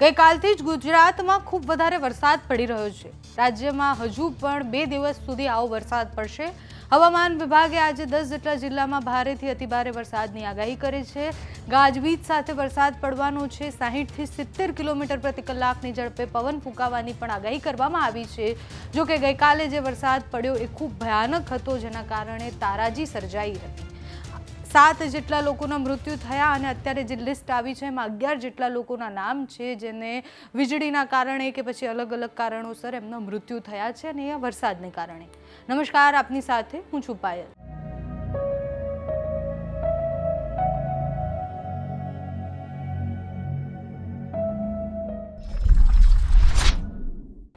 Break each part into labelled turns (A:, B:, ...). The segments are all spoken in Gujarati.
A: ગઈકાલથી જ ગુજરાતમાં ખૂબ વધારે વરસાદ પડી રહ્યો છે. રાજ્યમાં હજુ પણ બે દિવસ સુધી આવો વરસાદ પડશે. હવામાન વિભાગે આજે દસ જેટલા જિલ્લામાં ભારેથી અતિભારે વરસાદની આગાહી કરી છે. ગાજવીજ સાથે વરસાદ પડવાનો છે. સાહીઠથી સિત્તેર કિલોમીટર પ્રતિ કલાકની ઝડપે પવન ફૂંકાવાની પણ આગાહી કરવામાં આવી છે. જો કે ગઈકાલે જે વરસાદ પડ્યો એ ખૂબ ભયાનક હતો, જેના કારણે તારાજી સર્જાઈ હતી. સાત જેટલા લોકોના મૃત્યુ થયા અને અત્યારે જે લિસ્ટ આવી છે એમાં અગિયાર જેટલા લોકોના નામ છે જેને વીજળીના કારણે કે પછી અલગ અલગ કારણોસર એમના મૃત્યુ થયા છે અને એ વરસાદને કારણે. નમસ્કાર, આપની સાથે હું છું પાયલ.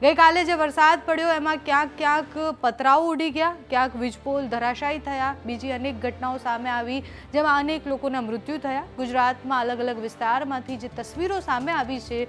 A: ગઈકાલે જે વરસાદ પડ્યો, એમાં ક્યાંક ક્યાંક પતરાઓ ઉડી ગયા, ક્યાંક વીજપોલ ધરાશાયી થયા, બીજી અનેક ઘટનાઓ સામે આવી, જેમાં અનેક લોકોના મૃત્યુ થયા. ગુજરાતમાં અલગ અલગ વિસ્તારમાંથી જે તસવીરો સામે આવી છે,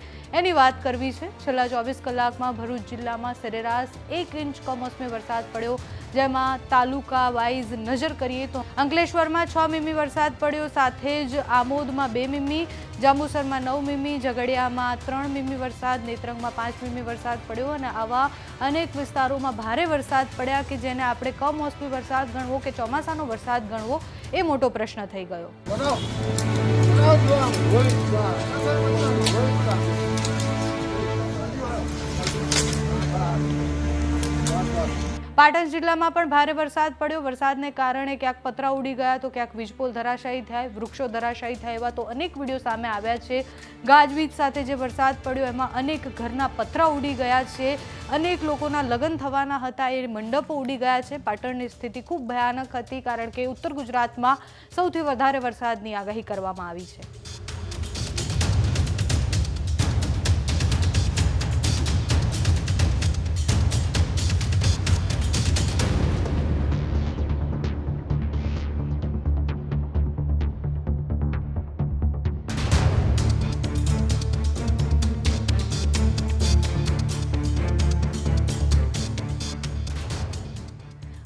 A: એની વાત કરવી છે. છેલ્લા ચોવીસ કલાકમાં ભરૂચ જિલ્લામાં સરેરાશ એક ઇંચ કમોસમી વરસાદ પડ્યો. જેમાં તાલુકા વાઇઝ નજર કરીએ તો અંકલેશ્વરમાં છ મીમી વરસાદ પડ્યો, સાથે જ આમોદમાં બે મીમી, જાંબુસરમાં નવ મીમી, ઝઘડિયામાં ત્રણ મીમી વરસાદ, નેત્રંગમાં પાંચ મીમી વરસાદ પડ્યો અને આવા અનેક વિસ્તારોમાં ભારે વરસાદ પડ્યા કે જેને આપણે કમોસમી વરસાદ ગણવો કે ચોમાસાનો વરસાદ ગણવો એ મોટો પ્રશ્ન થઈ ગયો. પાટણ જિલ્લામાં પણ ભારે વરસાદ પડ્યો. વરસાદને કારણે ક્યાંક પતરા ઉડી ગયા તો ક્યાંક વીજપોલ ધરાશાયી થાય, વૃક્ષો ધરાશાયી થાય એવા તો અનેક વીડિયો સામે આવ્યા છે. ગાજવીજ સાથે જે વરસાદ પડ્યો, એમાં અનેક ઘરના પતરા ઉડી ગયા છે. અનેક લોકોના લગ્ન થવાના હતા, એ મંડપો ઉડી ગયા છે. પાટણની સ્થિતિ ખૂબ ભયાનક હતી, કારણ કે ઉત્તર ગુજરાતમાં સૌથી વધારે વરસાદની આગાહી કરવામાં આવી છે.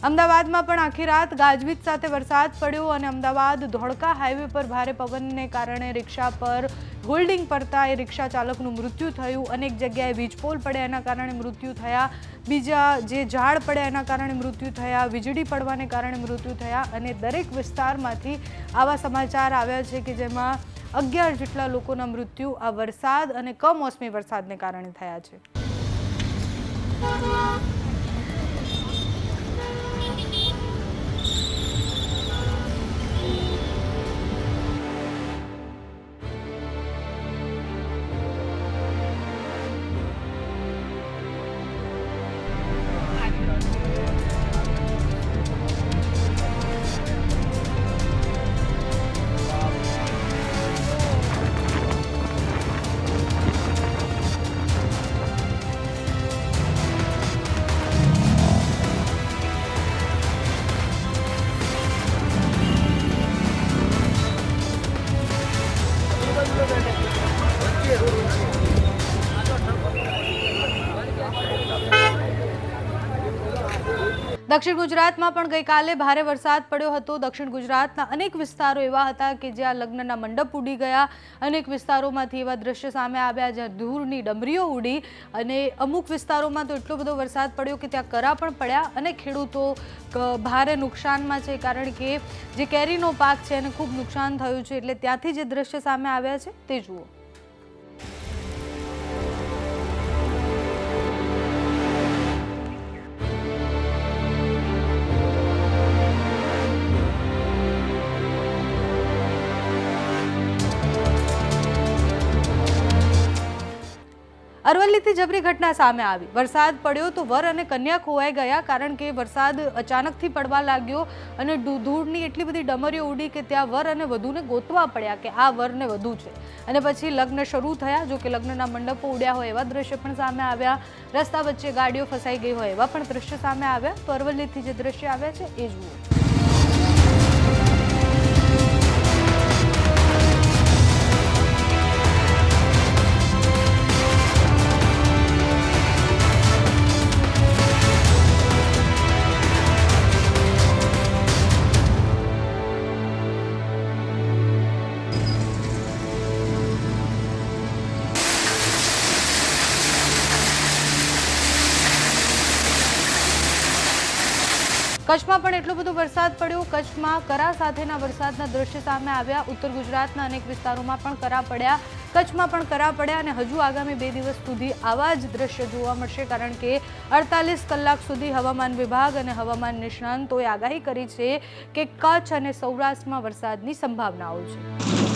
A: અમદાવાદમાં પણ આખી રાત ગાજવીજ સાથે વરસાદ પડ્યો અને અમદાવાદ ધોળકા હાઈવે પર ભારે પવનને કારણે રિક્ષા પર હોલ્ડિંગ પડતા એ રિક્ષા ચાલકનું મૃત્યુ થયું. અનેક જગ્યાએ વીજપોલ પડ્યા, એના કારણે મૃત્યુ થયા. બીજા જે ઝાડ પડ્યા, એના કારણે મૃત્યુ થયા. વીજળી પડવાને કારણે મૃત્યુ થયા અને દરેક વિસ્તારમાંથી આવા સમાચાર આવ્યા છે કે જેમાં અગિયાર જેટલા લોકોના મૃત્યુ, આ વરસાદ અને કમોસમી વરસાદને કારણે થયા છે. દક્ષિણ ગુજરાતમાં પણ ગઈકાલે ભારે વરસાદ પડ્યો હતો. દક્ષિણ ગુજરાતના અનેક વિસ્તારો એવા હતા કે જ્યાં લગ્નના મંડપ ઉડી ગયા. અનેક વિસ્તારોમાંથી એવા દ્રશ્ય સામે આવ્યા જ્યાં ધૂળની ડમરીઓ ઉડી અને અમુક વિસ્તારોમાં તો એટલો બધો વરસાદ પડ્યો કે ત્યાં કરા પણ પડ્યા અને ખેડૂતો ભારે નુકસાનમાં છે કારણ કે જે કેરીનો પાક છે એને ખૂબ નુકસાન થયું છે. એટલે ત્યાંથી જે દ્રશ્ય સામે આવ્યા છે તે જુઓ. અરવલ્લીથી જબરી ઘટના સામે આવી. વરસાદ પડ્યો તો વર અને કન્યા ખોવાઈ ગયા કારણ કે વરસાદ અચાનકથી પડવા લાગ્યો અને ધૂળની એટલી બધી ડમરીઓ ઉડી કે ત્યાં વર અને વધુને ગોતવા પડ્યા કે આ વરને વધુ છે. અને પછી લગ્ન શરૂ થયા. જો કે લગ્નના મંડપો ઉડ્યા હોય એવા દ્રશ્ય પણ સામે આવ્યા. રસ્તા વચ્ચે ગાડીઓ ફસાઈ ગઈ હોય એવા પણ દ્રશ્ય સામે આવ્યા. તો અરવલ્લીથી જે દ્રશ્ય આવ્યા છે, એ જુઓ. કચ્છમાં પણ એટલો બધો વરસાદ પડ્યો. કચ્છમાં કરા સાથેના વરસાદના દ્રશ્ય સામે આવ્યા. ઉત્તર ગુજરાતના અનેક વિસ્તારોમાં પણ કરા પડ્યા. કચ્છમાં પણ કરા પડ્યા અને હજુ આગામી બે દિવસ સુધી આવા જ દ્રશ્ય જોવા મળશે કારણ કે અડતાલીસ કલાક સુધી હવામાન વિભાગ અને હવામાન નિષ્ણાંતોએ આગાહી કરી છે કે કચ્છ અને સૌરાષ્ટ્રમાં વરસાદની સંભાવનાઓ છે.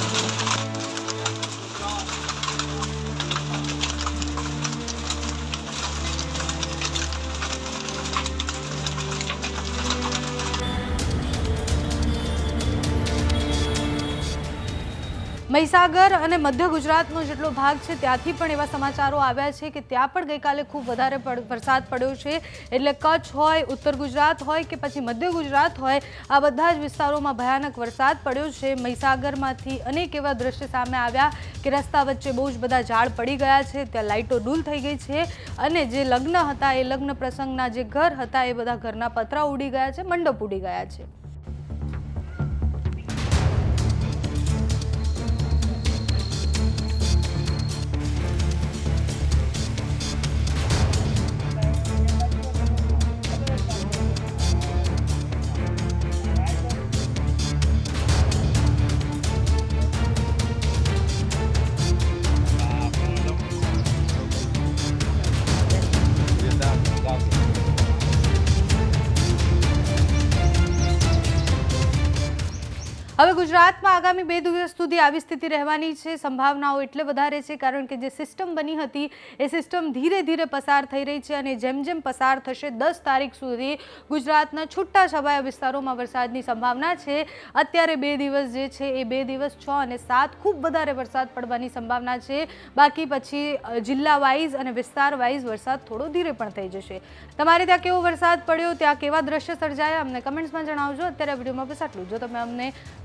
A: મહીસાગર અને મધ્ય ગુજરાતનો જેટલો ભાગ છે, ત્યાંથી પણ એવા સમાચારો આવ્યા છે કે ત્યાં પણ ગઈકાલે ખૂબ વધારે વરસાદ પડ્યો છે. એટલે કચ્છ હોય, ઉત્તર ગુજરાત હોય કે પછી મધ્ય ગુજરાત હોય, આ બધા જ વિસ્તારોમાં ભયાનક વરસાદ પડ્યો છે. મહીસાગરમાંથી અનેક એવા દ્રશ્ય સામે આવ્યા કે રસ્તા વચ્ચે બહુ જ બધા ઝાડ પડી ગયા છે, ત્યાં લાઇટો ડૂલ થઈ ગઈ છે અને જે લગ્ન હતા, એ લગ્ન પ્રસંગના જે ઘર હતા, એ બધા ઘરના પતરા ઉડી ગયા છે, મંડપ ઉડી ગયા છે. હવે ગુજરાતમાં આગામી બે દિવસ સુધી આવી સ્થિતિ રહેવાની છે. સંભાવનાઓ એટલે વધારે છે કારણ કે જે સિસ્ટમ બની હતી એ સિસ્ટમ ધીરે ધીરે પસાર થઈ રહી છે અને જેમ જેમ પસાર થશે દસ તારીખ સુધી ગુજરાતના છૂટા છવાયા વિસ્તારોમાં વરસાદની સંભાવના છે. અત્યારે બે દિવસ જે છે એ બે દિવસ છ અને સાત ખૂબ વધારે વરસાદ પડવાની સંભાવના છે. બાકી પછી જિલ્લા વાઇઝ અને વિસ્તાર વાઇઝ વરસાદ થોડો ધીરે પણ થઈ જશે. તમારે ત્યાં કેવો વરસાદ પડ્યો, ત્યાં કેવા દ્રશ્ય સર્જાયા, અમને કમેન્ટ્સમાં જણાવજો. અત્યારે વિડીયોમાં બસ આટલું જો તમે અમને